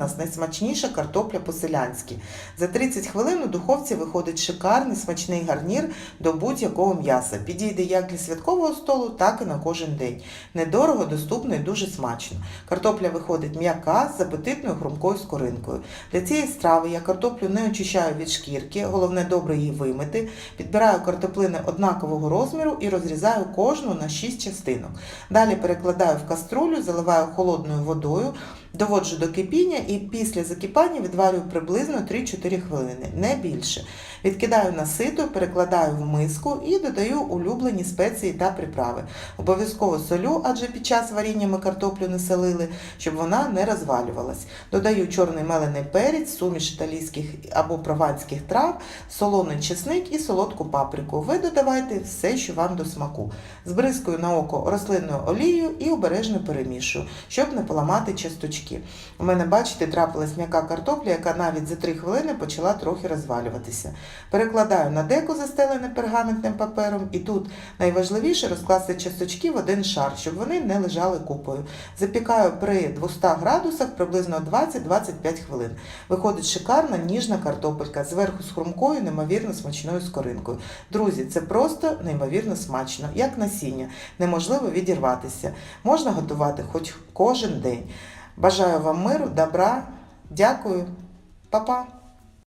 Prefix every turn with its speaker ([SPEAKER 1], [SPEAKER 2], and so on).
[SPEAKER 1] У нас найсмачніша картопля по-селянськи. За 30 хвилин у духовці виходить шикарний смачний гарнір до будь-якого м'яса. Підійде як для святкового столу, так і на кожен день. Недорого, доступно і дуже смачно. Картопля виходить м'яка з апетитною хрумкою скоринкою. Для цієї страви я картоплю не очищаю від шкірки, головне добре її вимити. Підбираю картоплини однакового розміру і розрізаю кожну на 6 частинок. Далі перекладаю в каструлю, заливаю холодною водою, доводжу до кипіння і після закипання відварюю приблизно 3-4 хвилини, не більше. Відкидаю на сито, перекладаю в миску і додаю улюблені спеції та приправи. Обов'язково солю, адже під час варіння ми картоплю не солили, щоб вона не розвалювалась. Додаю чорний мелений перець, суміш італійських або прованських трав, солоний чесник і солодку паприку. Ви додавайте все, що вам до смаку. Збризкую на око рослинною олією і обережно перемішую, щоб не поламати часточки. У мене, бачите, трапилась м'яка картопля, яка навіть за 3 хвилини почала трохи розвалюватися. Перекладаю на деко, застелене пергаментним папером, і тут найважливіше розкласти часточки в один шар, щоб вони не лежали купою. Запікаю при 200 градусах приблизно 20-25 хвилин. Виходить шикарна ніжна картопелька, зверху з хрумкою, неймовірно смачною скоринкою. Друзі, це просто неймовірно смачно, як насіння, неможливо відірватися. Можна готувати хоч кожен день. Бажаю вам миру, добра, дякую, Па-па!